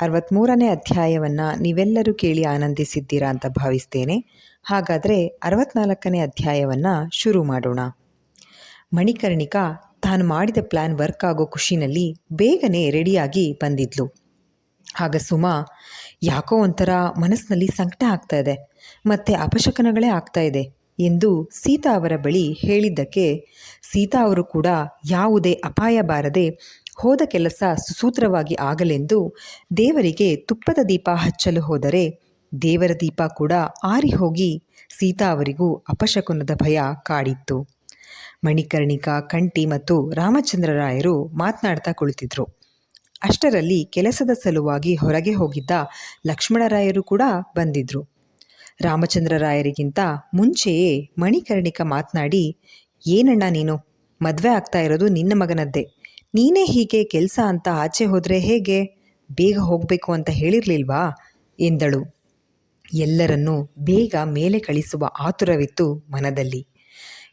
ಅರವತ್ತ್ಮೂರನೇ ಅಧ್ಯಾಯವನ್ನು ನೀವೆಲ್ಲರೂ ಕೇಳಿ ಆನಂದಿಸಿದ್ದೀರಾ ಅಂತ ಭಾವಿಸ್ತೇನೆ. ಹಾಗಾದರೆ ಅರವತ್ನಾಲ್ಕನೇ ಅಧ್ಯಾಯವನ್ನು ಶುರು ಮಾಡೋಣ. ಮಣಿಕರ್ಣಿಕಾ ತಾನು ಮಾಡಿದ ಪ್ಲ್ಯಾನ್ ವರ್ಕ್ ಆಗೋ ಖುಷಿನಲ್ಲಿ ಬೇಗನೆ ರೆಡಿಯಾಗಿ ಬಂದಿದ್ಲು. ಆಗ ಸುಮಾ, ಯಾಕೋ ಒಂಥರ ಮನಸ್ಸಿನಲ್ಲಿ ಸಂಕಟ ಆಗ್ತಾ ಇದೆ, ಮತ್ತು ಅಪಶಕನಗಳೇ ಆಗ್ತಾ ಇದೆ ಎಂದು ಸೀತಾ ಅವರ ಬಳಿ ಹೇಳಿದ್ದಕ್ಕೆ ಸೀತಾ ಅವರು ಕೂಡ ಯಾವುದೇ ಅಪಾಯ ಬಾರದೆ ಹೋದ ಕೆಲಸ ಸುಸೂತ್ರವಾಗಿ ಆಗಲೆಂದು ದೇವರಿಗೆ ತುಪ್ಪದ ದೀಪ ಹಚ್ಚಲು ಹೋದರೆ ದೇವರ ದೀಪ ಕೂಡ ಆರಿ ಹೋಗಿ ಸೀತಾ ಅವರಿಗೂ ಅಪಶಕುನದ ಭಯ ಕಾಡಿತ್ತು. ಮಣಿಕರ್ಣಿಕಾ, ಕಂಠಿ ಮತ್ತು ರಾಮಚಂದ್ರರಾಯರು ಮಾತನಾಡ್ತಾ ಕುಳಿತಿದ್ರು. ಅಷ್ಟರಲ್ಲಿ ಕೆಲಸದ ಸಲುವಾಗಿ ಹೊರಗೆ ಹೋಗಿದ್ದ ಲಕ್ಷ್ಮಣರಾಯರು ಕೂಡ ಬಂದಿದ್ರು. ರಾಮಚಂದ್ರರಾಯರಿಗಿಂತ ಮುಂಚೆಯೇ ಮಣಿಕರ್ಣಿಕ ಮಾತನಾಡಿ, ಏನಣ್ಣ ನೀನು? ಮದುವೆ ಆಗ್ತಾ ಇರೋದು ನಿನ್ನ ಮಗನದ್ದೇ. ನೀನೇ ಹೀಗೆ ಕೆಲಸ ಅಂತ ಆಚೆ ಹೋದರೆ ಹೇಗೆ? ಬೇಗ ಹೋಗಬೇಕು ಅಂತ ಹೇಳಿರ್ಲಿಲ್ವಾ? ಎಂದಳು. ಎಲ್ಲರನ್ನೂ ಬೇಗ ಮೇಲೆ ಕಳಿಸುವ ಆತುರವಿತ್ತು ಮನದಲ್ಲಿ.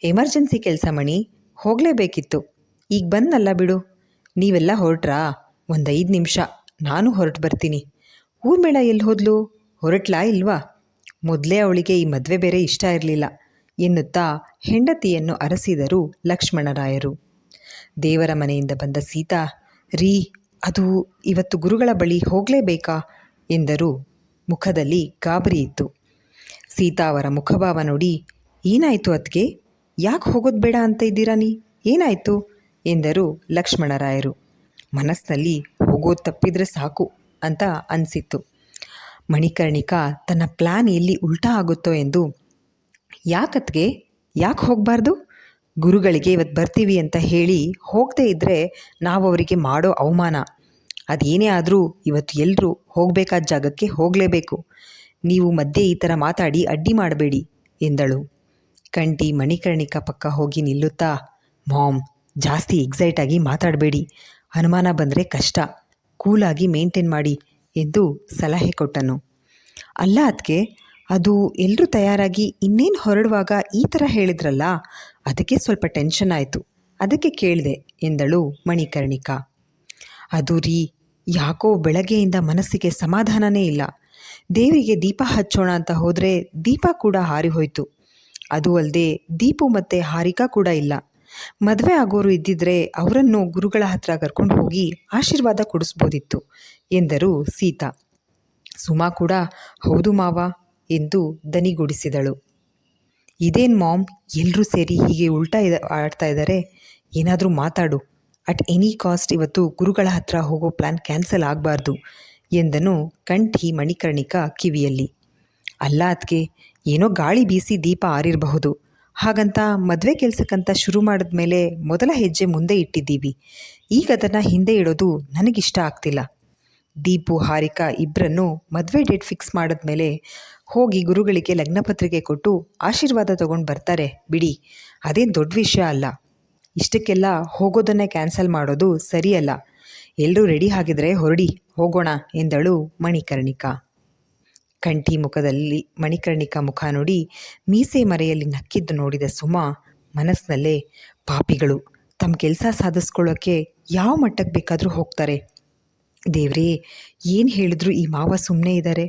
ಎಮರ್ಜೆನ್ಸಿ ಕೆಲಸ ಮಣಿ, ಹೋಗಲೇಬೇಕಿತ್ತು. ಈಗ ಬಂದಲ್ಲ ಬಿಡು. ನೀವೆಲ್ಲ ಹೊರಟ್ರಾ? ಒಂದು ಐದು ನಿಮಿಷ. ನಾನು ಹೊರಟು ಬರ್ತೀನಿ. ಊರ್ಮೇಳ ಎಲ್ಲಿ ಹೋದ್ಲು? ಹೊರಟ್ಲಾ ಇಲ್ವಾ? ಮೊದಲೇ ಅವಳಿಗೆ ಈ ಮದುವೆ ಬೇರೆ ಇಷ್ಟ ಇರಲಿಲ್ಲ. ಎನ್ನುತ್ತಾ ಹೆಂಡತಿಯನ್ನು ಅರಸಿದರು ಲಕ್ಷ್ಮಣರಾಯರು. ದೇವರ ಮನೆಯಿಂದ ಬಂದ ಸೀತಾ, ರೀ, ಅದು ಇವತ್ತು ಗುರುಗಳ ಬಳಿ ಹೋಗಲೇಬೇಕಾ? ಎಂದರು. ಮುಖದಲ್ಲಿ ಗಾಬರಿ ಇತ್ತು. ಸೀತಾ ಅವರ ಮುಖಭಾವ ನೋಡಿ, ಏನಾಯಿತು ಅದಕ್ಕೆ ಯಾಕೆ ಹೋಗೋದು ಬೇಡ ಅಂತ ಇದ್ದೀರಾ ನೀ? ಏನಾಯಿತು? ಎಂದರು ಲಕ್ಷ್ಮಣರಾಯರು. ಮನಸ್ಸಿನಲ್ಲಿ ಹೋಗೋದು ತಪ್ಪಿದ್ರೆ ಸಾಕು ಅಂತ ಅನಿಸಿತ್ತು. ಮಣಿಕರ್ಣಿಕಾ, ತನ್ನ ಪ್ಲ್ಯಾನ್ ಎಲ್ಲಿ ಉಲ್ಟಾ ಆಗುತ್ತೋ ಎಂದು, ಯಾಕತ್ಗೆ? ಯಾಕೆ ಹೋಗಬಾರ್ದು? ಗುರುಗಳಿಗೆ ಇವತ್ತು ಬರ್ತೀವಿ ಅಂತ ಹೇಳಿ ಹೋಗದೇ ಇದ್ದರೆ ನಾವು ಅವರಿಗೆ ಮಾಡೋ ಅವಮಾನ. ಅದೇನೇ ಆದರೂ ಇವತ್ತು ಎಲ್ಲರೂ ಹೋಗಬೇಕಾದ ಜಾಗಕ್ಕೆ ಹೋಗಲೇಬೇಕು. ನೀವು ಮಧ್ಯೆ ಈ ಥರ ಮಾತಾಡಿ ಅಡ್ಡಿ ಮಾಡಬೇಡಿ ಎಂದಳು. ಕಂಠಿ ಮಣಿಕರ್ಣಿಕ ಪಕ್ಕ ಹೋಗಿ ನಿಲ್ಲುತ್ತಾ, ಮಾಮ್, ಜಾಸ್ತಿ ಎಕ್ಸೈಟಾಗಿ ಮಾತಾಡಬೇಡಿ. ಅನುಮಾನ ಬಂದರೆ ಕಷ್ಟ. ಕೂಲಾಗಿ ಮೇಂಟೈನ್ ಮಾಡಿ ಎಂದು ಸಲಹೆ ಕೊಟ್ಟನು. ಅಲ್ಲ ಅದಕ್ಕೆ ಅದು ಎಲ್ಲರೂ ತಯಾರಾಗಿ ಇನ್ನೇನು ಹೊರಡುವಾಗ ಈ ಥರ ಹೇಳಿದ್ರಲ್ಲ ಅದಕ್ಕೆ ಸ್ವಲ್ಪ ಟೆನ್ಷನ್ ಆಯಿತು. ಅದಕ್ಕೆ ಕೇಳಿದೆ, ಎಂದಳು ಮಣಿಕರ್ಣಿಕಾ. ಅದು ರೀ, ಯಾಕೋ ಬೆಳಗ್ಗೆಯಿಂದ ಮನಸ್ಸಿಗೆ ಸಮಾಧಾನನೇ ಇಲ್ಲ. ದೇವಿಗೆ ದೀಪ ಹಚ್ಚೋಣ ಅಂತ ಹೋದರೆ ದೀಪ ಕೂಡ ಹಾರಿ ಹೋಯಿತು. ಅದು ಅಲ್ಲದೆ ದೀಪು ಮತ್ತು ಹಾರಿಕಾ ಕೂಡ ಇಲ್ಲ. ಮದುವೆ ಆಗೋರು ಇದ್ದಿದ್ರೆ ಅವರನ್ನು ಗುರುಗಳ ಹತ್ರ ಕರ್ಕೊಂಡು ಹೋಗಿ ಆಶೀರ್ವಾದ ಕೊಡಿಸ್ಬೋದಿತ್ತು, ಎಂದರು ಸೀತಾ. ಸುಮಾ ಕೂಡ, ಹೌದು ಮಾವ, ಎಂದು ದನಿಗೂಡಿಸಿದಳು. ಇದೇನು ಮಾಮ್? ಎಲ್ಲರೂ ಸೇರಿ ಹೀಗೆ ಉಲ್ಟಾ ಇದ, ಆಡ್ತಾ ಇದ್ದಾರೆ ಏನಾದರೂ ಮಾತಾಡು. ಅಟ್ ಎನಿ ಕಾಸ್ಟ್ ಇವತ್ತು ಗುರುಗಳ ಹತ್ರ ಹೋಗೋ ಪ್ಲ್ಯಾನ್ ಕ್ಯಾನ್ಸಲ್ ಆಗಬಾರ್ದು ಎಂದನು ಕಂಠಿ ಮಣಿಕರ್ಣಿಕಾ ಕಿವಿಯಲ್ಲಿ. ಅಲ್ಲ ಅದಕ್ಕೆ ಏನೋ ಗಾಳಿ ಬೀಸಿ ದೀಪ ಆರಿರಬಹುದು. ಹಾಗಂತ ಮದುವೆ ಕೆಲಸಕ್ಕಂತ ಶುರು ಮಾಡಿದ ಮೇಲೆ ಮೊದಲ ಹೆಜ್ಜೆ ಮುಂದೆ ಇಟ್ಟಿದ್ದೀವಿ. ಈಗ ಅದನ್ನು ಹಿಂದೆ ಇಡೋದು ನನಗಿಷ್ಟ ಆಗ್ತಿಲ್ಲ. ದೀಪು, ಹಾರಿಕಾ ಇಬ್ಬರನ್ನು ಮದುವೆ ಡೇಟ್ ಫಿಕ್ಸ್ ಮಾಡಿದ್ಮೇಲೆ ಹೋಗಿ ಗುರುಗಳಿಗೆ ಲಗ್ನಪತ್ರಿಕೆ ಕೊಟ್ಟು ಆಶೀರ್ವಾದ ತಗೊಂಡು ಬರ್ತಾರೆ. ಬಿಡಿ, ಅದೇನು ದೊಡ್ಡ ವಿಷಯ ಅಲ್ಲ. ಇಷ್ಟಕ್ಕೆಲ್ಲ ಹೋಗೋದನ್ನೇ ಕ್ಯಾನ್ಸಲ್ ಮಾಡೋದು ಸರಿಯಲ್ಲ. ಎಲ್ಲರೂ ರೆಡಿ ಆಗಿದ್ರೆ ಹೊರಡಿ, ಹೋಗೋಣ ಎಂದಳು ಮಣಿಕರ್ಣಿಕಾ. ಕಂಠಿ ಮುಖದಲ್ಲಿ ಮಣಿಕರ್ಣಿಕಾ ಮುಖ ನೋಡಿ ಮೀಸೆ ಮರೆಯಲ್ಲಿ ನಕ್ಕಿದ್ದು ನೋಡಿದ ಸುಮಾ ಮನಸ್ಸಿನಲ್ಲೇ ಪಾಪಿಗಳು ತಮ್ಮ ಕೆಲಸ ಸಾಧಿಸ್ಕೊಳ್ಳೋಕ್ಕೆ ಯಾವ ಮಟ್ಟಕ್ಕೆ ಬೇಕಾದರೂ ಹೋಗ್ತಾರೆ. ದೇವ್ರೇ, ಏನು ಹೇಳಿದ್ರು ಈ ಮಾವ ಸುಮ್ಮನೆ ಇದ್ದಾರೆ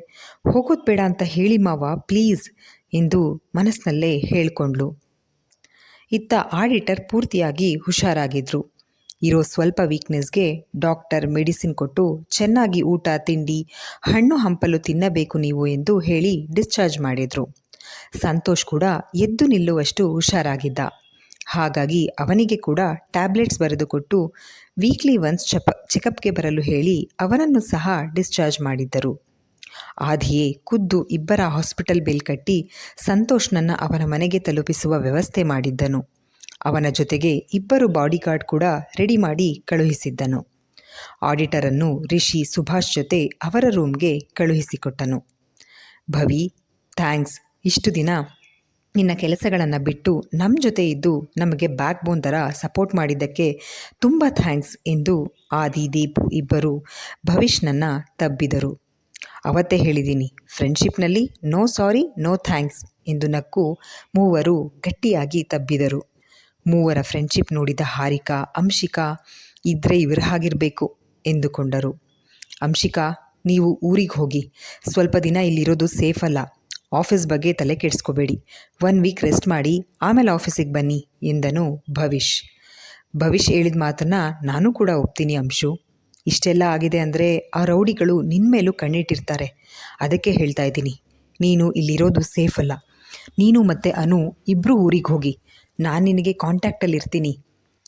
ಹೋಗೋದು ಬೇಡ ಅಂತ ಹೇಳಿ ಮಾವ, ಪ್ಲೀಸ್ ಎಂದು ಮನಸ್ಸಿನಲ್ಲೇ ಹೇಳಿಕೊಂಡ್ಳು. ಇತ್ತ ಆಡಿಟರ್ ಪೂರ್ತಿಯಾಗಿ ಹುಷಾರಾಗಿದ್ರು. ಇರೋ ಸ್ವಲ್ಪ ವೀಕ್ನೆಸ್ಗೆ ಡಾಕ್ಟರ್ ಮೆಡಿಸಿನ್ ಕೊಟ್ಟು ಚೆನ್ನಾಗಿ ಊಟ ತಿಂಡಿ, ಹಣ್ಣು ಹಂಪಲು ತಿನ್ನಬೇಕು ನೀವು ಎಂದು ಹೇಳಿ ಡಿಸ್ಚಾರ್ಜ್ ಮಾಡಿದರು. ಸಂತೋಷ್ ಕೂಡ ಎದ್ದು ನಿಲ್ಲುವಷ್ಟು ಹುಷಾರಾಗಿದ್ದ. ಹಾಗಾಗಿ ಅವನಿಗೆ ಕೂಡ ಟ್ಯಾಬ್ಲೆಟ್ಸ್ ಬರೆದುಕೊಟ್ಟು ವೀಕ್ಲಿ ಒನ್ಸ್ ಚಪ ಚೆಕಪ್ಗೆ ಬರಲು ಹೇಳಿ ಅವನನ್ನು ಸಹ ಡಿಸ್ಚಾರ್ಜ್ ಮಾಡಿದ್ದರು. ಆದಿಯೇ ಖುದ್ದು ಇಬ್ಬರ ಹಾಸ್ಪಿಟಲ್ ಬಿಲ್ ಕಟ್ಟಿ ಸಂತೋಷ್ನನ್ನು ಅವನ ಮನೆಗೆ ತಲುಪಿಸುವ ವ್ಯವಸ್ಥೆ ಮಾಡಿದ್ದನು. ಅವನ ಜೊತೆಗೆ ಇಬ್ಬರು ಬಾಡಿಗಾರ್ಡ್ ಕೂಡ ರೆಡಿ ಮಾಡಿ ಕಳುಹಿಸಿದ್ದನು. ಆಡಿಟರನ್ನು ರಿಷಿ ಸುಭಾಷ್ ಜೊತೆ ಅವರ ರೂಮ್ಗೆ ಕಳುಹಿಸಿಕೊಟ್ಟನು. ಭವಿ, ಥ್ಯಾಂಕ್ಸ್, ಇಷ್ಟು ದಿನ ನಿನ್ನ ಕೆಲಸಗಳನ್ನು ಬಿಟ್ಟು ನಮ್ಮ ಜೊತೆ ಇದ್ದು ನಮಗೆ ಬ್ಯಾಕ್ ಬೋನ್ ಥರ ಸಪೋರ್ಟ್ ಮಾಡಿದ್ದಕ್ಕೆ ತುಂಬ ಥ್ಯಾಂಕ್ಸ್ ಎಂದು ಆದಿ, ದೀಪು ಇಬ್ಬರು ಭವಿಷ್ನನ್ನು ತಬ್ಬಿದರು. ಅವತ್ತೇ ಹೇಳಿದ್ದೀನಿ ಫ್ರೆಂಡ್ಶಿಪ್ನಲ್ಲಿ ನೋ ಸಾರಿ ನೋ ಥ್ಯಾಂಕ್ಸ್ ಎಂದು ನಕ್ಕು ಮೂವರು ಗಟ್ಟಿಯಾಗಿ ತಬ್ಬಿದರು. ಮೂವರ ಫ್ರೆಂಡ್ಶಿಪ್ ನೋಡಿದ ಹಾರಿಕಾ, ಅಂಶಿಕಾ ಇದ್ರೆ ಇವರ ಹಾಗಿರಬೇಕು ಎಂದುಕೊಂಡರು. ಅಂಶಿಕಾ, ನೀವು ಊರಿಗೆ ಹೋಗಿ, ಸ್ವಲ್ಪ ದಿನ ಇಲ್ಲಿರೋದು ಸೇಫ್ ಅಲ್ಲ. ಆಫೀಸ್ ಬಗ್ಗೆ ತಲೆ ಕೆಡಿಸ್ಕೋಬೇಡಿ. ಒನ್ ವೀಕ್ ರೆಸ್ಟ್ ಮಾಡಿ, ಆಮೇಲೆ ಆಫೀಸಿಗೆ ಬನ್ನಿ ಎಂದನು ಭವಿಷ್ ಭವಿಷ್ ಹೇಳಿದ ಮಾತನ್ನು ನಾನು ಕೂಡ ಒಪ್ತೀನಿ ಅಂಶು. ಇಷ್ಟೆಲ್ಲ ಆಗಿದೆ ಅಂದರೆ ಆ ರೌಡಿಗಳು ನಿನ್ನ ಮೇಲೂ ಕಣ್ಣಿಟ್ಟಿರ್ತಾರೆ. ಅದಕ್ಕೆ ಹೇಳ್ತಾ ಇದ್ದೀನಿ. ನೀನು ಇಲ್ಲಿರೋದು ಸೇಫ್ ಅಲ್ಲ. ನೀನು ಮತ್ತು ಅನು ಇಬ್ಬರು ಊರಿಗೆ ಹೋಗಿ. ನಾನು ನಿನಗೆ ಕಾಂಟ್ಯಾಕ್ಟಲ್ಲಿ ಇರ್ತೀನಿ.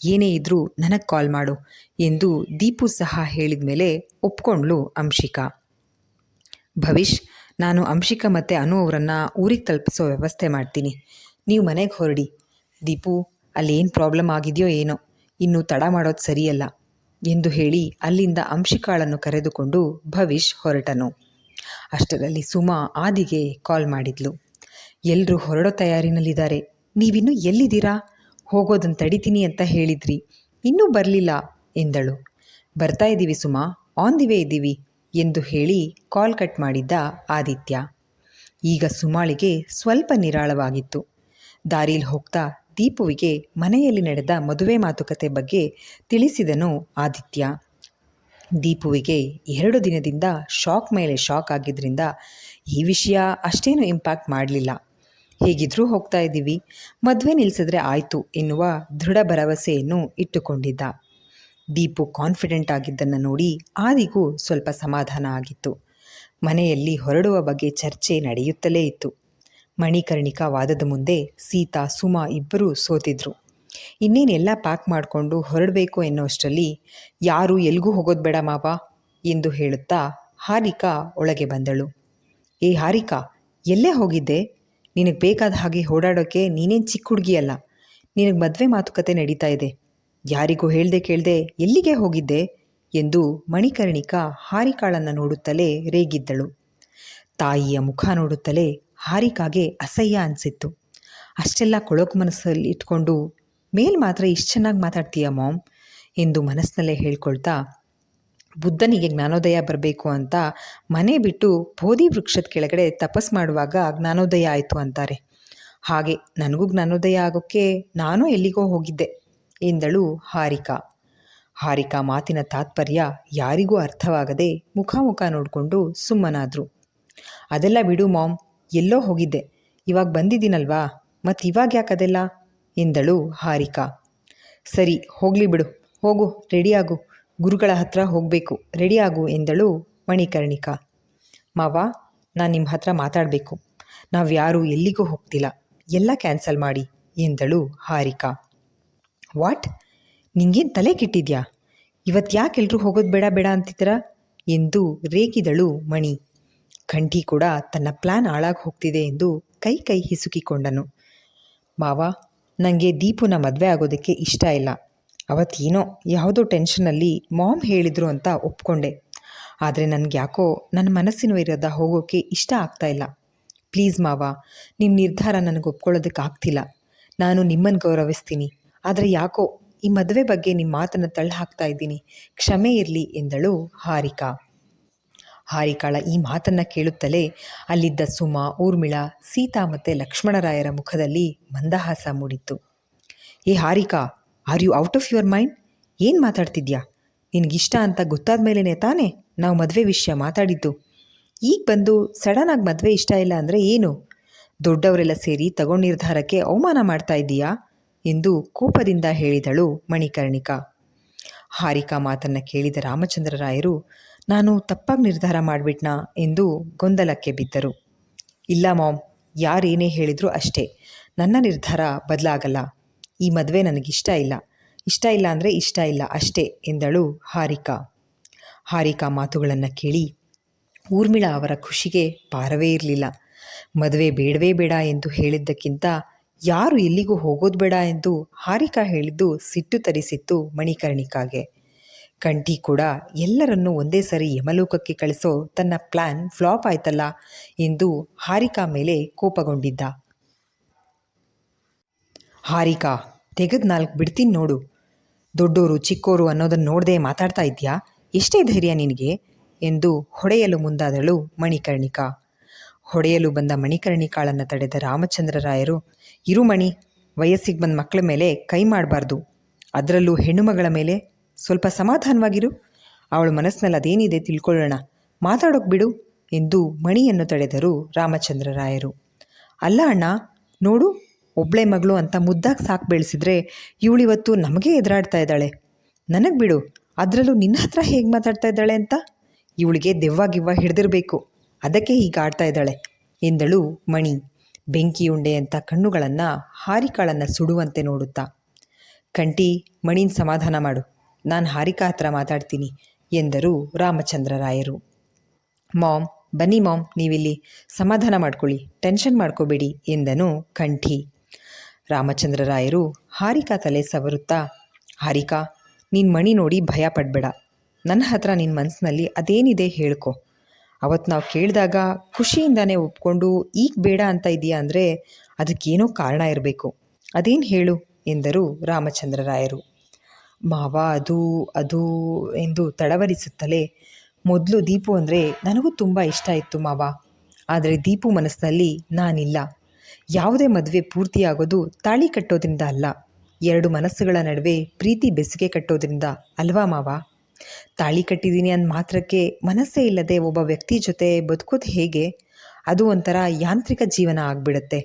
ಏನೇ ಇದ್ದರೂ ನನಗೆ ಕಾಲ್ ಮಾಡು ಎಂದು ದೀಪು ಸಹ ಹೇಳಿದ ಮೇಲೆ ಒಪ್ಕೊಂಡ್ಲು ಅಂಶಿಕಾ. ಭವಿಷ್ ನಾನು ಅಂಶಿಕಾ ಮತ್ತು ಅನು ಅವರನ್ನು ಊರಿಗೆ ತಲುಪಿಸೋ ವ್ಯವಸ್ಥೆ ಮಾಡ್ತೀನಿ. ನೀವು ಮನೆಗೆ ಹೊರಡಿ. ದೀಪು ಅಲ್ಲಿ ಏನು ಪ್ರಾಬ್ಲಮ್ ಆಗಿದೆಯೋ ಏನೋ? ಇನ್ನು ತಡ ಮಾಡೋದು ಸರಿಯಲ್ಲ ಎಂದು ಹೇಳಿ ಅಲ್ಲಿಂದ ಅಂಶಿಕಾಳನ್ನು ಕರೆದುಕೊಂಡು ಭವಿಷ್ ಹೊರಟನು. ಅಷ್ಟರಲ್ಲಿ ಸುಮಾ ಆದಿಗೆ ಕಾಲ್ ಮಾಡಿದ್ಲು. ಎಲ್ಲರೂ ಹೊರಡೋ ತಯಾರಿನಲ್ಲಿದ್ದಾರೆ. ನೀವಿನ್ನೂ ಎಲ್ಲಿದ್ದೀರಾ? ಹೋಗೋದನ್ನು ತಡಿತೀನಿ ಅಂತ ಹೇಳಿದ್ರಿ. ಇನ್ನೂ ಬರಲಿಲ್ಲ ಎಂದಳು. ಬರ್ತಾ ಇದ್ದೀವಿ ಸುಮಾ. ಆನ್ ದಿ ವೇ ಇದ್ದೀವಿ ಎಂದು ಹೇಳಿ ಕಾಲ್ ಕಟ್ ಮಾಡಿದ್ದ ಆದಿತ್ಯ. ಈಗ ಸುಮಾಳಿಗೆ ಸ್ವಲ್ಪ ನಿರಾಳವಾಗಿತ್ತು. ದಾರಿಲಿ ಹೋಗ್ತಾ ದೀಪುವಿಗೆ ಮನೆಯಲ್ಲಿ ನಡೆದ ಮದುವೆ ಮಾತುಕತೆ ಬಗ್ಗೆ ತಿಳಿಸಿದನು ಆದಿತ್ಯ. ದೀಪುವಿಗೆ ಎರಡು ದಿನದಿಂದ ಶಾಕ್ ಮೇಲೆ ಶಾಕ್ ಆಗಿದ್ದರಿಂದ ಈ ವಿಷಯ ಅಷ್ಟೇನು ಇಂಪ್ಯಾಕ್ಟ್ ಮಾಡಲಿಲ್ಲ. ಹೇಗಿದ್ರೂ ಹೋಗ್ತಾ ಇದ್ದೀವಿ, ಮದುವೆ ನಿಲ್ಲಿಸಿದ್ರೆ ಆಯಿತು ಎನ್ನುವ ದೃಢ ಭರವಸೆಯನ್ನು ಇಟ್ಟುಕೊಂಡಿದ್ದ. ದೀಪು ಕಾನ್ಫಿಡೆಂಟ್ ಆಗಿದ್ದನ್ನು ನೋಡಿ ಆದಿಗೂ ಸ್ವಲ್ಪ ಸಮಾಧಾನ ಆಗಿತ್ತು. ಮನೆಯಲ್ಲಿ ಹೊರಡುವ ಬಗ್ಗೆ ಚರ್ಚೆ ನಡೆಯುತ್ತಲೇ ಇತ್ತು. ಮಣಿಕರ್ಣಿಕಾ ವಾದದ ಮುಂದೆ ಸೀತಾ, ಸುಮಾ ಇಬ್ಬರೂ ಸೋತಿದ್ರು. ಇನ್ನೇನೆಲ್ಲ ಪ್ಯಾಕ್ ಮಾಡಿಕೊಂಡು ಹೊರಡಬೇಕು ಎನ್ನುವಷ್ಟರಲ್ಲಿ ಯಾರು ಎಲ್ಗೂ ಹೋಗೋದು ಬೇಡ ಮಾವ ಎಂದು ಹೇಳುತ್ತಾ ಹಾರಿಕಾ ಒಳಗೆ ಬಂದಳು. ಏ ಹಾರಿಕಾ, ಎಲ್ಲೇ ಹೋಗಿದ್ದೆ? ನಿನಗೆ ಬೇಕಾದ ಹಾಗೆ ಓಡಾಡೋಕ್ಕೆ ನೀನೇನು ಚಿಕ್ಕ ಹುಡುಗಿಯಲ್ಲ. ನಿನಗೆ ಮದುವೆ ಮಾತುಕತೆ ನಡೀತಾ ಇದೆ. ಯಾರಿಗೂ ಹೇಳ್ದೆ ಕೇಳ್ದೆ ಎಲ್ಲಿಗೆ ಹೋಗಿದ್ದೆ? ಎಂದು ಮಣಿಕರ್ಣಿಕಾ ಹಾರಿಕಾಳನ್ನು ನೋಡುತ್ತಲೇ ರೇಗಿದ್ದಳು. ತಾಯಿಯ ಮುಖ ನೋಡುತ್ತಲೇ ಹಾರಿಕಾಗೆ ಅಸಹ್ಯ ಅನಿಸಿತ್ತು. ಅಷ್ಟೆಲ್ಲ ಕೊಳಕು ಮನಸ್ಸಲ್ಲಿ ಇಟ್ಕೊಂಡು, ಮೇಲ್ ಮಾತ್ರ ಇಷ್ಟು ಚೆನ್ನಾಗಿ ಮಾತಾಡ್ತೀಯ ಮಾಮ್? ಎಂದು ಮನಸ್ಸಿನಲ್ಲೇ ಹೇಳ್ಕೊಳ್ತಾ, ಬುದ್ಧನಿಗೆ ಜ್ಞಾನೋದಯ ಬರಬೇಕು ಅಂತ ಮನೆ ಬಿಟ್ಟು ಬೋಧಿ ವೃಕ್ಷದ ಕೆಳಗಡೆ ತಪಸ್ ಮಾಡುವಾಗ ಜ್ಞಾನೋದಯ ಆಯಿತು ಅಂತಾರೆ. ಹಾಗೆ ನನಗೂ ಜ್ಞಾನೋದಯ ಆಗೋಕ್ಕೆ ನಾನು ಎಲ್ಲಿಗೋ ಹೋಗಿದ್ದೆ. ಎಂದಳು ಹಾರಿಕಾ. ಹಾರಿಕಾ ಮಾತಿನ ತಾತ್ಪರ್ಯ ಯಾರಿಗೂ ಅರ್ಥವಾಗದೆ ಮುಖಾಮುಖ ನೋಡಿಕೊಂಡು ಸುಮ್ಮನಾದರು. ಅದೆಲ್ಲ ಬಿಡು ಮಾಮ್ ಎಲ್ಲೋ ಹೋಗಿದ್ದೆ. ಇವಾಗ ಬಂದಿದ್ದೀನಲ್ವಾ? ಮತ್ತು ಇವಾಗ ಯಾಕದೆಲ್ಲ ಎಂದಳು ಹಾರಿಕಾ. ಸರಿ, ಹೋಗಲಿ ಬಿಡು. ಹೋಗು ರೆಡಿಯಾಗು ಗುರುಗಳ ಹತ್ರ ಹೋಗಬೇಕು. ರೆಡಿಯಾಗು ಎಂದಳು ಮಣಿಕರ್ಣಿಕಾ. ಮಾವ, ನಾನು ನಿಮ್ಮ ಹತ್ರ ಮಾತಾಡಬೇಕು. ನಾವು ಯಾರೂ ಎಲ್ಲಿಗೂ ಹೋಗ್ತಿಲ್ಲ. ಎಲ್ಲ ಕ್ಯಾನ್ಸಲ್ ಮಾಡಿ ಎಂದಳು ಹಾರಿಕಾ. ವಾಟ್ ನಿಂಗೇನು ತಲೆ ಕೆಟ್ಟಿದ್ಯಾ? ಇವತ್ತು ಯಾಕೆ ಎಲ್ಲರೂ ಹೋಗೋದು ಬೇಡ ಬೇಡ ಅಂತಿದ್ದೀರ? ಎಂದು ರೇಗಿದಳು ಮಣಿ. ಕಂಠಿ ಕೂಡ ತನ್ನ ಪ್ಲ್ಯಾನ್ ಹಾಳಾಗಿ ಹೋಗ್ತಿದೆ ಎಂದು ಕೈ ಕೈ ಹಿಸುಕಿಕೊಂಡನು. ಮಾವ ನನಗೆ ದೀಪುನ ಮದುವೆ ಆಗೋದಕ್ಕೆ ಇಷ್ಟ ಇಲ್ಲ. ಅವತ್ತೇನೋ ಯಾವುದೋ ಟೆನ್ಷನಲ್ಲಿ ಮಾಮ್ ಹೇಳಿದರು ಅಂತ ಒಪ್ಕೊಂಡೆ. ಆದರೆ ನನಗೆ ಯಾಕೋ ನನ್ನ ಮನಸ್ಸಿನ ವಿರೋಧ ಹೋಗೋಕ್ಕೆ ಇಷ್ಟ ಆಗ್ತಾ ಇಲ್ಲ. ಪ್ಲೀಸ್ ಮಾವ ನಿಮ್ಮ ನಿರ್ಧಾರ ನನಗೆ ಒಪ್ಕೊಳ್ಳೋದಕ್ಕೆ ಆಗ್ತಿಲ್ಲ ನಾನು ನಿಮ್ಮನ್ನು ಗೌರವಿಸ್ತೀನಿ. ಆದರೆ ಯಾಕೋ ಈ ಮದುವೆ ಬಗ್ಗೆ ನಿಮ್ಮ ಮಾತನ್ನು ತಳ್ಳಿ ಹಾಕ್ತಾ ಇದ್ದೀನಿ. ಕ್ಷಮೆ ಇರಲಿ ಎಂದಳು ಹಾರಿಕಾ. ಹಾರಿಕಾಳ ಈ ಮಾತನ್ನು ಕೇಳುತ್ತಲೇ ಅಲ್ಲಿದ್ದ ಸುಮ, ಊರ್ಮಿಳಾ, ಸೀತಾ ಮತ್ತು ಲಕ್ಷ್ಮಣರಾಯರ ಮುಖದಲ್ಲಿ ಮಂದಹಾಸ ಮೂಡಿತ್ತು. ಏ Harika are you out of your mind ಏನು ಮಾತಾಡ್ತಿದ್ಯಾ? ನಿನಗಿಷ್ಟ ಅಂತ ಗೊತ್ತಾದ ಮೇಲೇ ತಾನೇ ನಾವು ಮದುವೆ ವಿಷಯ ಮಾತಾಡಿದ್ದು. ಈಗ ಬಂದು ಸಡನ್ನಾಗಿ ಮದುವೆ ಇಷ್ಟ ಇಲ್ಲ ಅಂದರೆ ಏನು? ದೊಡ್ಡವರೆಲ್ಲ ಸೇರಿ ತಗೊಂಡ ನಿರ್ಧಾರಕ್ಕೆ ಅವಮಾನ ಮಾಡ್ತಾ ಇದ್ದೀಯಾ? ಎಂದು ಕೋಪದಿಂದ ಹೇಳಿದಳು ಮಣಿಕರ್ಣಿಕಾ. ಹಾರಿಕಾ ಮಾತನ್ನು ಕೇಳಿದ ರಾಮಚಂದ್ರರಾಯರು ನಾನು ತಪ್ಪಾಗಿ ನಿರ್ಧಾರ ಮಾಡಿಬಿಟ್ನಾ? ಎಂದು ಗೊಂದಲಕ್ಕೆ ಬಿದ್ದರು. ಇಲ್ಲ ಮಾಮ್, ಯಾರೇನೇ ಹೇಳಿದರೂ ಅಷ್ಟೇ. ನನ್ನ ನಿರ್ಧಾರ ಬದಲಾಗಲ್ಲ. ಈ ಮದುವೆ ನನಗಿಷ್ಟ ಇಲ್ಲ. ಇಷ್ಟ ಇಲ್ಲ ಅಂದರೆ ಇಷ್ಟ ಇಲ್ಲ ಅಷ್ಟೇ, ಎಂದಳು ಹಾರಿಕಾ. ಹಾರಿಕಾ ಮಾತುಗಳನ್ನು ಕೇಳಿ, ಊರ್ಮಿಳಾ ಅವರ ಖುಷಿಗೆ ಪಾರವೇ ಇರಲಿಲ್ಲ. ಮದುವೆ ಬೇಡವೇ ಬೇಡ ಎಂದು ಹೇಳಿದ್ದಕ್ಕಿಂತ ಯಾರು ಎಲ್ಲಿಗೂ ಹೋಗೋದು ಬೇಡ ಎಂದು ಹಾರಿಕಾ ಹೇಳಿದ್ದು ಸಿಟ್ಟು ತರಿಸಿತ್ತು ಮಣಿಕರ್ಣಿಕಾಗೆ. ಕಂಠಿ ಕೂಡ ಎಲ್ಲರನ್ನೂ ಒಂದೇ ಸರಿ ಯಮಲೋಕಕ್ಕೆ ಕಳಿಸೋ ತನ್ನ ಪ್ಲ್ಯಾನ್ ಫ್ಲಾಪ್ ಆಯ್ತಲ್ಲ ಎಂದು ಹಾರಿಕಾ ಮೇಲೆ ಕೋಪಗೊಂಡಿದ್ದ. ಹಾರಿಕಾ, ತೆಗೆದು ನಾಲ್ಕು ಬಿಡ್ತೀನಿ ನೋಡು. ದೊಡ್ಡೋರು ಚಿಕ್ಕೋರು ಅನ್ನೋದನ್ನು ನೋಡದೆ ಮಾತಾಡ್ತಾ ಇದ್ಯಾ? ಎಷ್ಟೇ ಧೈರ್ಯ ನಿನಗೆ ಎಂದು ಹೊಡೆಯಲು ಮುಂದಾದಳು ಮಣಿಕರ್ಣಿಕಾ. ಹೊಡೆಯಲು ಬಂದ ಮಣಿಕರ್ಣಿಕಾಳನ್ನು ತಡೆದ ರಾಮಚಂದ್ರರಾಯರು ಇರುಮಣಿ, ವಯಸ್ಸಿಗೆ ಬಂದ ಮಕ್ಕಳ ಮೇಲೆ ಕೈ ಮಾಡಬಾರ್ದು. ಅದರಲ್ಲೂ ಹೆಣ್ಣುಮಗಳ ಮೇಲೆ ಸ್ವಲ್ಪ ಸಮಾಧಾನವಾಗಿರು. ಅವಳ ಮನಸ್ಸಿನಲ್ಲಿ ಅದೇನಿದೆ ತಿಳ್ಕೊಳ್ಳೋಣ. ಮಾತಾಡೋಕೆ ಬಿಡು, ಎಂದು ಮಣಿಯನ್ನು ತಡೆದರು ರಾಮಚಂದ್ರರಾಯರು ಅಲ್ಲ ಅಣ್ಣ, ನೋಡು, ಒಬ್ಳೆ ಮಗಳು ಅಂತ ಮುದ್ದಾಗಿ ಸಾಕು ಬೆಳೆಸಿದ್ರೆ ಇವಳಿವತ್ತು ನಮಗೆ ಎದುರಾಡ್ತಾ ಇದ್ದಾಳೆ. ನನಗೆ ಬಿಡು, ಅದರಲ್ಲೂ ನಿನ್ನ ಹತ್ರ ಹೇಗೆ ಮಾತಾಡ್ತಾ ಇದ್ದಾಳೆ ಅಂತ? ಇವಳಿಗೆ ದೆವ್ವ ಗಿವ್ವ ಹಿಡ್ದಿರ್ಬೇಕು. ಅದಕ್ಕೆ ಹೀಗಾಡ್ತಾ ಇದ್ದಾಳೆ. ಎಂದಳು ಮಣಿ. ಬೆಂಕಿಯುಂಡೆಯಂಥ ಕಣ್ಣುಗಳನ್ನು ಹಾರಿಕಾಳನ್ನು ಸುಡುವಂತೆ ನೋಡುತ್ತಾ. ಕಂಟಿ ಮಣಿನ ಸಮಾಧಾನ ಮಾಡು. ನಾನು ಹಾರಿಕಾ ಹತ್ರ ಮಾತಾಡ್ತೀನಿ ಎಂದರು ರಾಮಚಂದ್ರರಾಯರು. ಮಾಮ್, ಬನ್ನಿ ಮಾಮ್, ನೀವಿಲ್ಲಿ. ಸಮಾಧಾನ ಮಾಡ್ಕೊಳ್ಳಿ, ಟೆನ್ಷನ್ ಮಾಡ್ಕೋಬೇಡಿ ಎಂದನು ಕಂಠಿ. ರಾಮಚಂದ್ರರಾಯರು ಹಾರಿಕಾ ತಲೆ ಸವರುತ್ತಾ, ಹಾರಿಕಾ ನಿನ್ನ ಮಣಿ ನೋಡಿ ಭಯ ಪಡಬೇಡ. ನನ್ನ ಹತ್ರ ನಿನ್ನ ಮನಸ್ಸಿನಲ್ಲಿ ಅದೇನಿದೆ ಹೇಳ್ಕೊ. ಅವತ್ತು ನಾವು ಕೇಳಿದಾಗ ಖುಷಿಯಿಂದಾನೇ ಒಪ್ಕೊಂಡು ಈಗ ಬೇಡ ಅಂತ ಇದೆಯಾ ಅಂದರೆ ಅದಕ್ಕೇನೋ ಕಾರಣ ಇರಬೇಕು. ಅದೇನು ಹೇಳು? ಎಂದರು ರಾಮಚಂದ್ರರಾಯರು. ಮಾವ, ಅದು ಅದು ಎಂದು ತಡವರಿಸುತ್ತಲೇ ಮೊದಲು ದೀಪು ಅಂದರೆ ನನಗೂ ತುಂಬ ಇಷ್ಟ ಇತ್ತು ಮಾವ. ಆದರೆ ದೀಪು ಮನಸ್ಸಿನಲ್ಲಿ ನಾನಿಲ್ಲ. ಯಾವುದೇ ಮದುವೆ ಪೂರ್ತಿಯಾಗೋದು ತಾಳಿ ಕಟ್ಟೋದ್ರಿಂದ ಅಲ್ಲ. ಎರಡು ಮನಸ್ಸುಗಳ ನಡುವೆ ಪ್ರೀತಿ ಬೆಸುಗೆ ಕಟ್ಟೋದ್ರಿಂದ ಅಲ್ವಾ ಮಾವ? ತಾಳಿ ಕಟ್ಟಿದ್ದೀನಿ ಅಂದ ಮಾತ್ರಕ್ಕೆ ಮನಸ್ಸೇ ಇಲ್ಲದೆ ಒಬ್ಬ ವ್ಯಕ್ತಿ ಜೊತೆ ಬದುಕೋದು ಹೇಗೆ? ಅದು ಒಂಥರ ಯಾಂತ್ರಿಕ ಜೀವನ ಆಗಿಬಿಡುತ್ತೆ.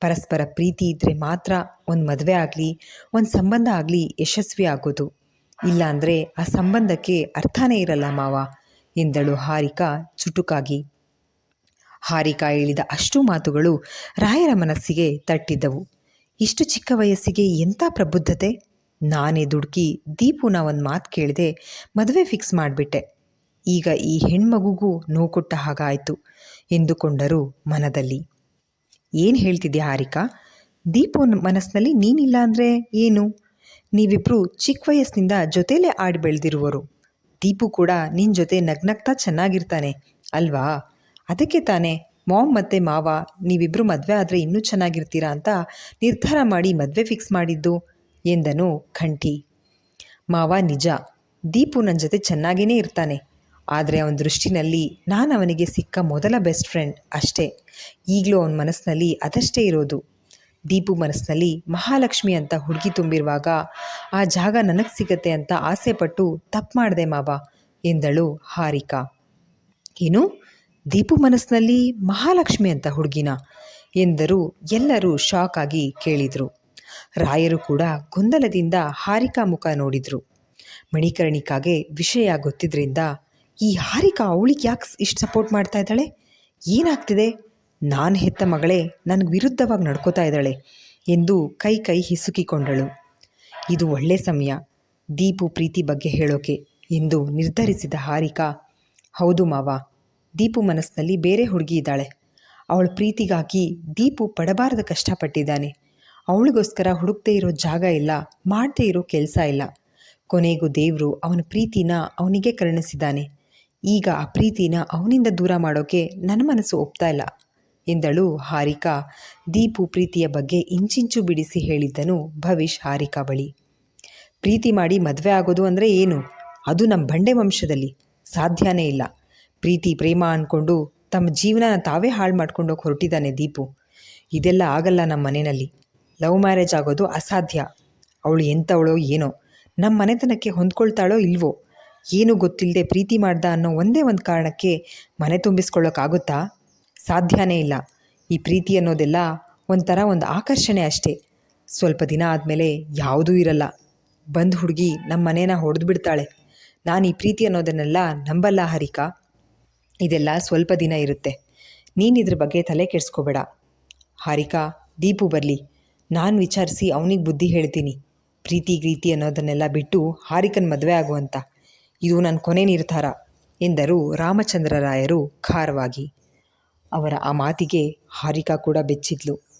ಪರಸ್ಪರ ಪ್ರೀತಿ ಇದ್ದರೆ ಮಾತ್ರ ಒಂದು ಮದುವೆ ಆಗಲಿ, ಒಂದು ಸಂಬಂಧ ಆಗಲಿ ಯಶಸ್ವಿ ಆಗೋದು. ಇಲ್ಲಾಂದರೆ ಆ ಸಂಬಂಧಕ್ಕೆ ಅರ್ಥನೇ ಇರಲ್ಲ ಮಾವ, ಎಂದಳು ಹಾರಿಕಾ ಚುಟುಕಾಗಿ. ಹಾರಿಕಾ ಹೇಳಿದ ಅಷ್ಟು ಮಾತುಗಳು ರಾಯರ ಮನಸ್ಸಿಗೆ ತಟ್ಟಿದ್ದವು. ಇಷ್ಟು ಚಿಕ್ಕ ವಯಸ್ಸಿಗೆ ಎಂಥ ಪ್ರಬುದ್ಧತೆ? ನಾನೇ ದುಡುಕಿ ದೀಪುನ ಒಂದು ಮಾತು ಕೇಳಿದೆ ಮದುವೆ ಫಿಕ್ಸ್ ಮಾಡಿಬಿಟ್ಟೆ. ಈಗ ಈ ಹೆಣ್ಮಗುಗೂ ನೋವು ಕೊಟ್ಟ ಹಾಗಾಯಿತು ಎಂದುಕೊಂಡರು ಮನದಲ್ಲಿ. ಏನು ಹೇಳ್ತಿದ್ಯಾ ಹಾರಿಕಾ? ದೀಪು ಮನಸ್ಸಿನಲ್ಲಿ ನೀನಿಲ್ಲ ಅಂದರೆ ಏನು? ನೀವಿಬ್ಬರು ಚಿಕ್ಕ ವಯಸ್ಸಿನಿಂದ ಜೊತೆಲೇ ಆಡಿ ಬೆಳೆದಿರುವರು. ದೀಪು ಕೂಡ ನಿನ್ನ ಜೊತೆ ನಗ್ನಗ್ತಾ ಚೆನ್ನಾಗಿರ್ತಾನೆ, ಅಲ್ವಾ? ಅದಕ್ಕೆ ತಾನೇ ಮಾಮ್ ಮತ್ತು ಮಾವ ನೀವಿಬ್ಬರು ಮದುವೆ ಆದರೆ ಇನ್ನೂ ಚೆನ್ನಾಗಿರ್ತೀರಾ ಅಂತ ನಿರ್ಧಾರ ಮಾಡಿ ಮದುವೆ ಫಿಕ್ಸ್ ಮಾಡಿದ್ದು. ಎಂದನು ಕಂಠಿ ಮಾವ ನಿಜ, ದೀಪು ನನ್ನ ಜೊತೆ ಚೆನ್ನಾಗೇ ಇರ್ತಾನೆ. ಆದರೆ ಅವನ ದೃಷ್ಟಿನಲ್ಲಿ ನಾನು ಅವನಿಗೆ ಸಿಕ್ಕ ಮೊದಲ ಬೆಸ್ಟ್ ಫ್ರೆಂಡ್ ಅಷ್ಟೇ. ಈಗಲೂ ಅವನ ಮನಸ್ಸಿನಲ್ಲಿ ಅದಷ್ಟೇ ಇರೋದು. ದೀಪು ಮನಸ್ಸಿನಲ್ಲಿ ಮಹಾಲಕ್ಷ್ಮಿ ಅಂತ ಹುಡುಗಿ ತುಂಬಿರುವಾಗ, ಆ ಜಾಗ ನನಗೆ ಸಿಗತ್ತೆ ಅಂತ ಆಸೆ ಪಟ್ಟು ತಪ್ಪು ಮಾಡಿದೆ ಮಾವ, ಎಂದಳು ಹಾರಿಕಾ. ಏನು? ದೀಪು ಮನಸ್ಸಿನಲ್ಲಿ ಮಹಾಲಕ್ಷ್ಮಿ ಅಂತ ಹುಡುಗಿನ? ಎಂದರು ಎಲ್ಲರೂ ಶಾಕ್ ಆಗಿ ಕೇಳಿದರು. ರಾಯರು ಕೂಡ ಗೊಂದಲದಿಂದ ಹಾರಿಕಾ ಮುಖ ನೋಡಿದರು. ಮಣಿಕರ್ಣಿಕಾಗೆ ವಿಷಯ ಗೊತ್ತಿದ್ರಿಂದ, ಈ ಹಾರಿಕಾ ಅವಳಿಗೆ ಯಾಕೆ ಇಷ್ಟು ಸಪೋರ್ಟ್ ಮಾಡ್ತಾ ಇದ್ದಾಳೆ? ಏನಾಗ್ತಿದೆ? ನಾನು ಹೆತ್ತ ಮಗಳೇ ನನಗೆ ವಿರುದ್ಧವಾಗಿ ನಡ್ಕೋತಾ ಇದ್ದಾಳೆ ಎಂದು ಕೈ ಕೈ ಹಿಸುಕಿಕೊಂಡಳು. ಇದು ಒಳ್ಳೆ ಸಮಯ. ದೀಪು ಪ್ರೀತಿ ಬಗ್ಗೆ ಹೇಳೋಕೆ ಎಂದು ನಿರ್ಧರಿಸಿದ ಹಾರಿಕಾ, ಹೌದು ಮಾವ, ದೀಪು ಮನಸ್ಸಿನಲ್ಲಿ ಬೇರೆ ಹುಡುಗಿ ಇದ್ದಾಳೆ. ಅವಳ ಪ್ರೀತಿಗಾಗಿ ದೀಪು ಪಡಬಾರದ ಕಷ್ಟಪಟ್ಟಿದ್ದಾನೆ. ಅವಳಿಗೋಸ್ಕರ ಹುಡುಕ್ತೇ ಇರೋ ಜಾಗ ಇಲ್ಲ, ಮಾಡದೇ ಇರೋ ಕೆಲಸ ಇಲ್ಲ. ಕೊನೆಗೂ ದೇವರು ಅವನ ಪ್ರೀತಿನ ಅವನಿಗೆ ಕರುಣಿಸಿದ್ದಾನೆ. ಈಗ ಆ ಪ್ರೀತಿನ ಅವನಿಂದ ದೂರ ಮಾಡೋಕೆ ನನ್ನ ಮನಸ್ಸು ಒಪ್ತಾ ಇಲ್ಲ, ಎಂದಳು ಹಾರಿಕಾ. ದೀಪು ಪ್ರೀತಿಯ ಬಗ್ಗೆ ಇಂಚಿಂಚು ಬಿಡಿಸಿ ಹೇಳಿದ್ದನು ಭವಿಷ್ ಹಾರಿಕಾ ಬಳಿ. ಪ್ರೀತಿ ಮಾಡಿ ಮದುವೆ ಆಗೋದು ಅಂದರೆ ಏನು? ಅದು ನಮ್ಮ ಬಂಡೆ ವಂಶದಲ್ಲಿ, ಸಾಧ್ಯನೇ ಇಲ್ಲ. ಪ್ರೀತಿ, ಪ್ರೇಮ ಅಂದ್ಕೊಂಡು ತಮ್ಮ ಜೀವನನ ತಾವೇ ಹಾಳು ಮಾಡ್ಕೊಂಡೋಗಿ ಹೊರಟಿದ್ದಾನೆ ದೀಪು. ಇದೆಲ್ಲ ಆಗಲ್ಲ ನಮ್ಮ ಮನೆಯಲ್ಲಿ. ಲವ್ ಮ್ಯಾರೇಜ್ ಆಗೋದು ಅಸಾಧ್ಯ. ಅವಳು ಎಂಥವಳೋ ಏನೋ. ನಮ್ಮ ಮನೆತನಕ್ಕೆ ಹೊಂದ್ಕೊಳ್ತಾಳೋ ಇಲ್ವೋ? ಏನೂ ಗೊತ್ತಿಲ್ಲದೆ ಪ್ರೀತಿ ಮಾಡ್ದ ಅನ್ನೋ ಒಂದೇ ಒಂದು ಕಾರಣಕ್ಕೆ ಮನೆ ತುಂಬಿಸ್ಕೊಳ್ಳೋಕ್ಕಾಗುತ್ತಾ ಸಾಧ್ಯನೇ ಇಲ್ಲ. ಈ ಪ್ರೀತಿ ಅನ್ನೋದೆಲ್ಲ ಒಂಥರ ಒಂದು ಆಕರ್ಷಣೆ ಅಷ್ಟೇ. ಸ್ವಲ್ಪ ದಿನ ಆದಮೇಲೆ ಯಾವುದೂ ಇರಲ್ಲ. ಬಂದು ಹುಡುಗಿ ನಮ್ಮ ಮನೇನ ಹೊಡೆದು ಬಿಡ್ತಾಳೆ. ನಾನು ಈ ಪ್ರೀತಿ ಅನ್ನೋದನ್ನೆಲ್ಲ ನಂಬಲ್ಲ, ಹರಿಕಾ. ಇದೆಲ್ಲ ಸ್ವಲ್ಪ ದಿನ ಇರುತ್ತೆ. ನೀನು ಇದ್ರ ಬಗ್ಗೆ ತಲೆ ಕೆಡಿಸ್ಕೋಬೇಡ. ಹಾರಿಕಾ, ದೀಪು ಬರಲಿ. ನಾನು ವಿಚಾರಿಸಿ ಅವನಿಗೆ ಬುದ್ಧಿ ಹೇಳ್ತೀನಿ. ಪ್ರೀತಿ, ಗ್ರೀತಿ ಅನ್ನೋದನ್ನೆಲ್ಲ ಬಿಟ್ಟು ಹಾರಿಕನ್ ಮದುವೆ ಆಗುವಂತ. ಇದು ನನ್ನ ಕೊನೆ ನಿರ್ಧಾರ, ಎಂದರು ರಾಮಚಂದ್ರರಾಯರು ಖಾರವಾಗಿ. ಅವರ ಆ ಮಾತಿಗೆ ಹಾರಿಕಾ ಕೂಡ ಬೆಚ್ಚಿದ್ಲು.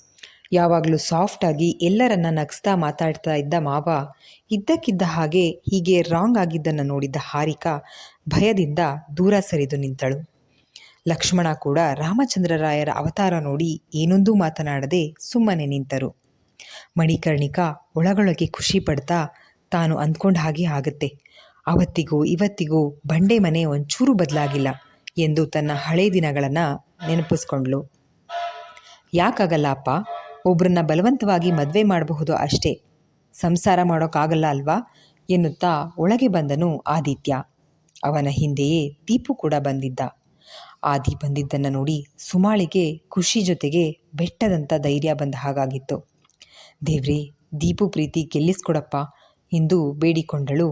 ಯಾವಾಗಲೂ ಸಾಫ್ಟಾಗಿ ಎಲ್ಲರನ್ನ ನಗಿಸ್ತಾ ಮಾತಾಡ್ತಾ ಇದ್ದ ಮಾವ, ಇದ್ದಕ್ಕಿದ್ದ ಹಾಗೆ ಹೀಗೆ ರಾಂಗ್ ಆಗಿದ್ದನ್ನು ನೋಡಿದ್ದ ಹಾರಿಕಾ ಭಯದಿಂದ ದೂರ ಸರಿದು ನಿಂತಳು. ಲಕ್ಷ್ಮಣ ಕೂಡ ರಾಮಚಂದ್ರರಾಯರ ಅವತಾರ ನೋಡಿ ಏನೊಂದೂ ಮಾತನಾಡದೆ ಸುಮ್ಮನೆ ನಿಂತರು. ಮಣಿಕರ್ಣಿಕಾ ಒಳಗೊಳಗೆ ಖುಷಿ ಪಡ್ತಾ ತಾನು ಅಂದ್ಕೊಂಡ ಹಾಗೆ ಆಗುತ್ತೆ. ಅವತ್ತಿಗೂ ಇವತ್ತಿಗೂ ಬಂಡೆ ಮನೆ ಒಂಚೂರು ಬದಲಾಗಿಲ್ಲ ಎಂದು ತನ್ನ ಹಳೆ ದಿನಗಳನ್ನು ನೆನಪಿಸ್ಕೊಂಡ್ಳು. ಯಾಕಾಗಲ್ಲ ಅಪ್ಪ? ಒಬ್ರನ್ನ ಬಲವಂತವಾಗಿ ಮದುವೆ ಮಾಡಬಹುದು ಅಷ್ಟೇ. ಸಂಸಾರ ಮಾಡೋಕ್ಕಾಗಲ್ಲ ಅಲ್ವಾ? ಎನ್ನುತ್ತಾ ಒಳಗೆ ಬಂದನು ಆದಿತ್ಯ. ಅವನ ಹಿಂದೆಯೇ ದೀಪು ಕೂಡ ಬಂದಿದ್ದ. ಆದಿ ಬಂದಿದ್ದನ್ನು ನೋಡಿ ಸುಮಾಳಿಗೆ ಖುಷಿ ಜೊತೆಗೆ ಬೆಟ್ಟದಂಥ ಧೈರ್ಯ ಬಂದ ಹಾಗಾಗಿತ್ತು. ದೇವ್ರೇ, ದೀಪು ಪ್ರೀತಿ ಗೆಲ್ಲಿಸ್ಕೊಡಪ್ಪ ಎಂದು ಬೇಡಿಕೊಂಡಳು.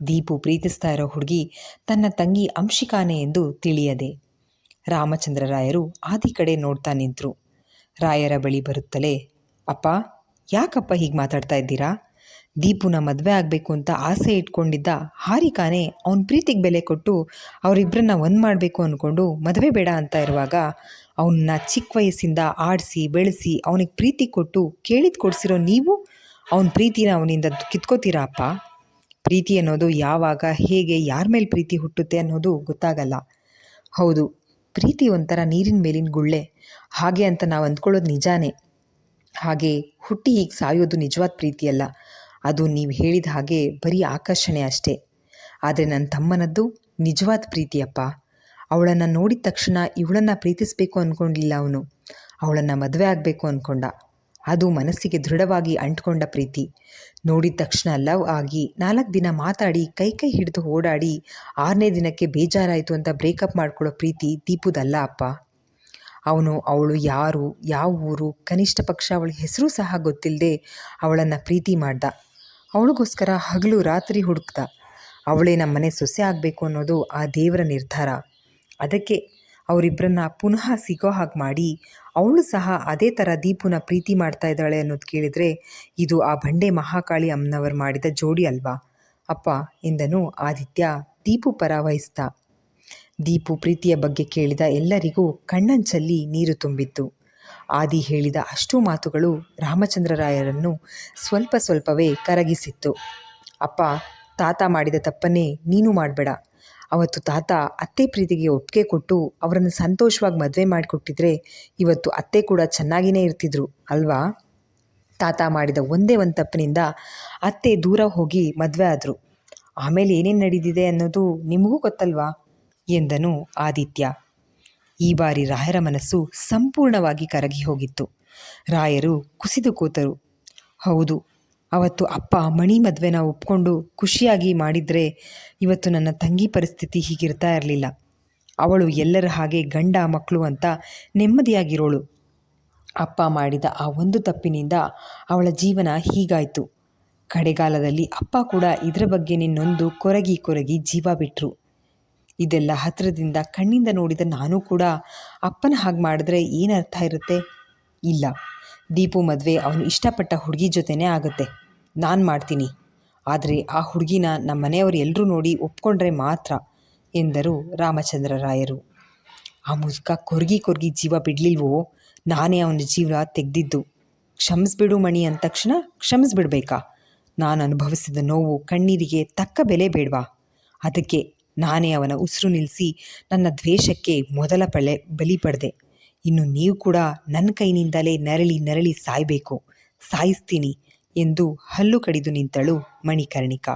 ದೀಪು ಪ್ರೀತಿಸ್ತಾ ಇರೋ ಹುಡುಗಿ ತನ್ನ ತಂಗಿ ಅಂಶಿಕಾನೆ ಎಂದು ತಿಳಿಯದೆ ರಾಮಚಂದ್ರರಾಯರು ಆದಿ ಕಡೆ ನೋಡ್ತಾ ನಿಂತರು. ರಾಯರ ಬಳಿ ಬರುತ್ತಲೇ, ಅಪ್ಪ, ಯಾಕಪ್ಪ ಹೀಗೆ ಮಾತಾಡ್ತಾ ಇದ್ದೀರಾ? ದೀಪುನ ಮದುವೆ ಆಗಬೇಕು ಅಂತ ಆಸೆ ಇಟ್ಕೊಂಡಿದ್ದ ಹಾರಿಕಾನೆ ಅವನ ಪ್ರೀತಿಗೆ ಬೆಲೆ ಕೊಟ್ಟು ಅವರಿಬ್ಬರನ್ನ ಒಂದು ಮಾಡಬೇಕು ಅಂದ್ಕೊಂಡು ಮದುವೆ ಬೇಡ ಅಂತ ಇರುವಾಗ ಅವನ್ನ ಚಿಕ್ಕ ವಯಸ್ಸಿಂದ ಆಡಿಸಿ, ಬೆಳೆಸಿ, ಅವನಿಗೆ ಪ್ರೀತಿ ಕೊಟ್ಟು ಕೇಳಿದ ಕೊಡಿಸಿರೋ ನೀವು, ಅವನ ಪ್ರೀತಿನ ಅವನಿಂದ ಕಿತ್ಕೋತೀರಾ ಅಪ್ಪ? ಪ್ರೀತಿ ಅನ್ನೋದು ಯಾವಾಗ, ಹೇಗೆ, ಯಾರ ಮೇಲೆ ಪ್ರೀತಿ ಹುಟ್ಟುತ್ತೆ ಅನ್ನೋದು ಗೊತ್ತಾಗಲ್ಲ. ಹೌದು, ಪ್ರೀತಿ ಒಂಥರ ನೀರಿನ ಮೇಲಿನ ಗುಳ್ಳೆ. ಹಾಗೆ ಅಂತ ನಾವು ಅಂದ್ಕೊಳ್ಳೋದು ನಿಜಾನೇ. ಹಾಗೆ ಹುಟ್ಟಿ ಹೀಗೆ ಸಾಯೋದು ನಿಜವಾದ ಪ್ರೀತಿಯಲ್ಲ ಅದು ನೀವು ಹೇಳಿದ ಹಾಗೆ ಬರೀ ಆಕರ್ಷಣೆ ಅಷ್ಟೇ. ಆದರೆ ನನ್ನ ತಮ್ಮನದ್ದು ನಿಜವಾದ ಪ್ರೀತಿಯಪ್ಪ ಅವಳನ್ನು ನೋಡಿದ ತಕ್ಷಣ ಇವಳನ್ನು ಪ್ರೀತಿಸಬೇಕು ಅಂದ್ಕೊಂಡಿಲ್ಲ ಅವನು. ಅವಳನ್ನು ಮದುವೆ ಆಗಬೇಕು ಅಂದ್ಕೊಂಡ ಅದು ಮನಸ್ಸಿಗೆ ದೃಢವಾಗಿ ಅಂಟ್ಕೊಂಡ ಪ್ರೀತಿ. ನೋಡಿದ ತಕ್ಷಣ ಲವ್ ಆಗಿ ನಾಲ್ಕು ದಿನ ಮಾತಾಡಿ ಕೈ ಕೈ ಹಿಡಿದು ಓಡಾಡಿ ಆರನೇ ದಿನಕ್ಕೆ ಬೇಜಾರಾಯಿತು ಅಂತ ಬ್ರೇಕಪ್ ಮಾಡ್ಕೊಳ್ಳೋ ಪ್ರೀತಿ ದೀಪುದಲ್ಲ ಅಪ್ಪ. ಅವನು, ಅವಳು ಯಾರು, ಯಾವ ಊರು, ಕನಿಷ್ಠ ಪಕ್ಷ ಅವಳ ಹೆಸರು ಸಹ ಗೊತ್ತಿಲ್ಲದೆ ಅವಳನ್ನು ಪ್ರೀತಿ ಮಾಡ್ದ. ಅವಳಿಗೋಸ್ಕರ ಹಗಲು ರಾತ್ರಿ ಹುಡುಕ್ದ. ಅವಳೇ ನಮ್ಮನೆ ಸೊಸೆ ಆಗಬೇಕು ಅನ್ನೋದು ಆ ದೇವರ ನಿರ್ಧಾರ. ಅದಕ್ಕೆ ಅವರಿಬ್ಬರನ್ನ ಪುನಃ ಸಿಗೋ ಹಾಗೆ ಮಾಡಿ ಅವಳು ಸಹ ಅದೇ ಥರ ದೀಪುನ ಪ್ರೀತಿ ಮಾಡ್ತಾ ಇದ್ದಾಳೆ ಅನ್ನೋದು ಕೇಳಿದರೆ ಇದು ಆ ಬಂಡೆ ಮಹಾಕಾಳಿ ಅಮ್ಮನವರು ಮಾಡಿದ ಜೋಡಿ ಅಲ್ವಾ? ಅಪ್ಪ ಎಂದನು ಆದಿತ್ಯ ದೀಪು ಪರ ದೀಪು ಪ್ರೀತಿಯ ಬಗ್ಗೆ ಕೇಳಿದ ಎಲ್ಲರಿಗೂ ಕಣ್ಣಂಚಲ್ಲಿ ನೀರು ತುಂಬಿತ್ತು. ಆದಿ ಹೇಳಿದ ಅಷ್ಟು ಮಾತುಗಳು ರಾಮಚಂದ್ರರಾಯರನ್ನು ಸ್ವಲ್ಪ ಸ್ವಲ್ಪವೇ ಕರಗಿಸಿತ್ತು. ಅಪ್ಪ, ತಾತ ಮಾಡಿದ ತಪ್ಪನ್ನೇ ನೀನು ಮಾಡಬೇಡ. ಅವತ್ತು ತಾತ ಅತ್ತೆ ಪ್ರೀತಿಗೆ ಒಪ್ಪಿಗೆ ಕೊಟ್ಟು ಅವರನ್ನು ಸಂತೋಷವಾಗಿ ಮದುವೆ ಮಾಡಿಕೊಟ್ಟಿದ್ರೆ ಇವತ್ತು ಅತ್ತೆ ಕೂಡ ಚೆನ್ನಾಗಿಯೇ ಇರ್ತಿದ್ರು, ಅಲ್ವಾ? ತಾತ ಮಾಡಿದ ಒಂದೇ ಒಂದು ತಪ್ಪಿನಿಂದ ಅತ್ತೆ ದೂರ ಹೋಗಿ ಮದುವೆ ಆದರು. ಆಮೇಲೆ ಏನೇನು ನಡೆದಿದೆ ಅನ್ನೋದು ನಿಮಗೂ ಗೊತ್ತಲ್ವಾ? ಎಂದನು ಆದಿತ್ಯ. ಈ ಬಾರಿ ರಾಯರ ಮನಸ್ಸು ಸಂಪೂರ್ಣವಾಗಿ ಕರಗಿ ಹೋಗಿತ್ತು. ರಾಯರು ಕುಸಿದು ಕೂತರು. ಹೌದು ಅವತ್ತು ಅಪ್ಪ, ಮಣಿ ಮದುವೆನ ಒಪ್ಕೊಂಡು ಖುಷಿಯಾಗಿ ಮಾಡಿದರೆ ಇವತ್ತು ನನ್ನ ತಂಗಿ ಪರಿಸ್ಥಿತಿ ಹೀಗಿರ್ತಾ ಇರಲಿಲ್ಲ. ಅವಳು ಎಲ್ಲರ ಹಾಗೆ ಗಂಡ ಮಕ್ಕಳು ಅಂತ ನೆಮ್ಮದಿಯಾಗಿರೋಳು. ಅಪ್ಪ ಮಾಡಿದ ಆ ಒಂದು ತಪ್ಪಿನಿಂದ ಅವಳ ಜೀವನ ಹೀಗಾಯಿತು. ಕಡೆಗಾಲದಲ್ಲಿ ಅಪ್ಪ ಕೂಡ ಇದರ ಬಗ್ಗೆ ನಿನ್ನೊಂದು ಕೊರಗಿ ಕೊರಗಿ ಜೀವ ಬಿಟ್ಟರು ಇದೆಲ್ಲ ಹತ್ತಿರದಿಂದ ಕಣ್ಣಿಂದ ನೋಡಿದ ನಾನು ಕೂಡ ಅಪ್ಪನ ಹಾಗೆ ಮಾಡಿದ್ರೆ ಏನು ಅರ್ಥ ಇರುತ್ತೆ? ಇಲ್ಲ. ದೀಪು ಮದುವೆ ಅವನು ಇಷ್ಟಪಟ್ಟ ಹುಡುಗಿ ಜೊತೆನೇ ಆಗುತ್ತೆ. ನಾನು ಮಾಡ್ತೀನಿ. ಆದರೆ ಆ ಹುಡುಗಿನ ನಮ್ಮ ಮನೆಯವರು ಎಲ್ಲರೂ ನೋಡಿ ಒಪ್ಕೊಂಡ್ರೆ ಮಾತ್ರ ಎಂದರು ರಾಮಚಂದ್ರ ರಾಯರು. ಆ ಮುದುಕ ಕೊರ್ಗಿ ಕೊರ್ಗಿ ಜೀವ ಬಿಡಲಿಲ್ವೋ? ನಾನೇ ಅವನ ಜೀವ ತೆಗೆದಿದ್ದು. ಕ್ಷಮಿಸ್ಬಿಡು ಮಣಿ ಅಂದ ತಕ್ಷಣ ಕ್ಷಮಿಸ್ಬಿಡ್ಬೇಕಾ? ನಾನು ಅನುಭವಿಸಿದ ನೋವು ಕಣ್ಣೀರಿಗೆ ತಕ್ಕ ಬೆಲೆ ಬೇಡವಾ? ಅದಕ್ಕೆ ನಾನೇ ಅವನ ಉಸಿರು ನಿಲ್ಲಿಸಿ ನನ್ನ ದ್ವೇಷಕ್ಕೆ ಮೊದಲ ಪಳೆ ಬಲಿ ಪಡೆದೆ. ಇನ್ನು ನೀವು ಕೂಡ ನನ್ನ ಕೈನಿಂದಲೇ ನರಳಿ ನರಳಿ ಸಾಯಬೇಕು. ಸಾಯಿಸ್ತೀನಿ. ಎಂದು ಹಲ್ಲು ಕಡಿದು ನಿಂತಳು ಮಣಿಕರ್ಣಿಕಾ.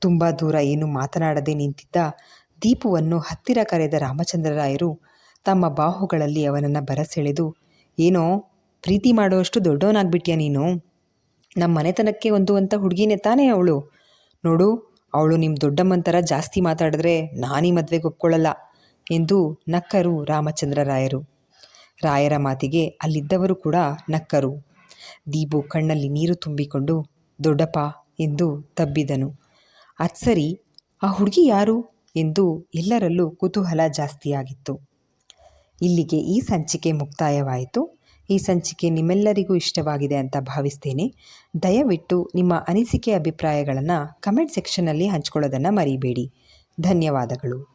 ತುಂಬ ದೂರ ಏನು ಮಾತನಾಡದೆ ನಿಂತಿದ್ದ ದೀಪುವನ್ನು ಹತ್ತಿರ ಕರೆದ ರಾಮಚಂದ್ರರಾಯರು ತಮ್ಮ ಬಾಹುಗಳಲ್ಲಿ ಅವನನ್ನು ಬರಸೆಳೆದು, ಏನೋ, ಪ್ರೀತಿ ಮಾಡುವಷ್ಟು ದೊಡ್ಡವನಾಗ್ಬಿಟ್ಯಾ ನೀನು? ನಮ್ಮ ಮನೆತನಕ್ಕೆ ಒಂದು ಅಂತ ಹುಡುಗಿನೇ ತಾನೇ ಅವಳು? ನೋಡು, ಅವಳು ನಿಮ್ಮ ದೊಡ್ಡಮ್ಮನ ಥರ ಜಾಸ್ತಿ ಮಾತಾಡಿದ್ರೆ ನಾನೀ ಮದುವೆಗೆ ಒಪ್ಕೊಳ್ಳಲ್ಲ ಎಂದು ನಕ್ಕರು ರಾಮಚಂದ್ರರಾಯರು. ರಾಯರ ಮಾತಿಗೆ ಅಲ್ಲಿದ್ದವರು ಕೂಡ ನಕ್ಕರು. ದೀಪು ಕಣ್ಣಲ್ಲಿ ನೀರು ತುಂಬಿಕೊಂಡು, ದೊಡ್ಡಪ್ಪ ಎಂದು ತಬ್ಬಿದನು. ಅದು ಸರಿ ಆ ಹುಡುಗಿ ಯಾರು? ಎಂದು ಎಲ್ಲರಲ್ಲೂ ಕುತೂಹಲ ಜಾಸ್ತಿಯಾಗಿತ್ತು. ಇಲ್ಲಿಗೆ ಈ ಸಂಚಿಕೆ ಮುಕ್ತಾಯವಾಯಿತು. ಈ ಸಂಚಿಕೆ ನಿಮ್ಮೆಲ್ಲರಿಗೂ ಇಷ್ಟವಾಗಿದೆ ಅಂತ ಭಾವಿಸ್ತೇನೆ. ದಯವಿಟ್ಟು ನಿಮ್ಮ ಅನಿಸಿಕೆ ಅಭಿಪ್ರಾಯಗಳನ್ನು ಕಮೆಂಟ್ ಸೆಕ್ಷನ್ನಲ್ಲಿ ಹಂಚ್ಕೊಳ್ಳೋದನ್ನು ಮರಿಬೇಡಿ. ಧನ್ಯವಾದಗಳು.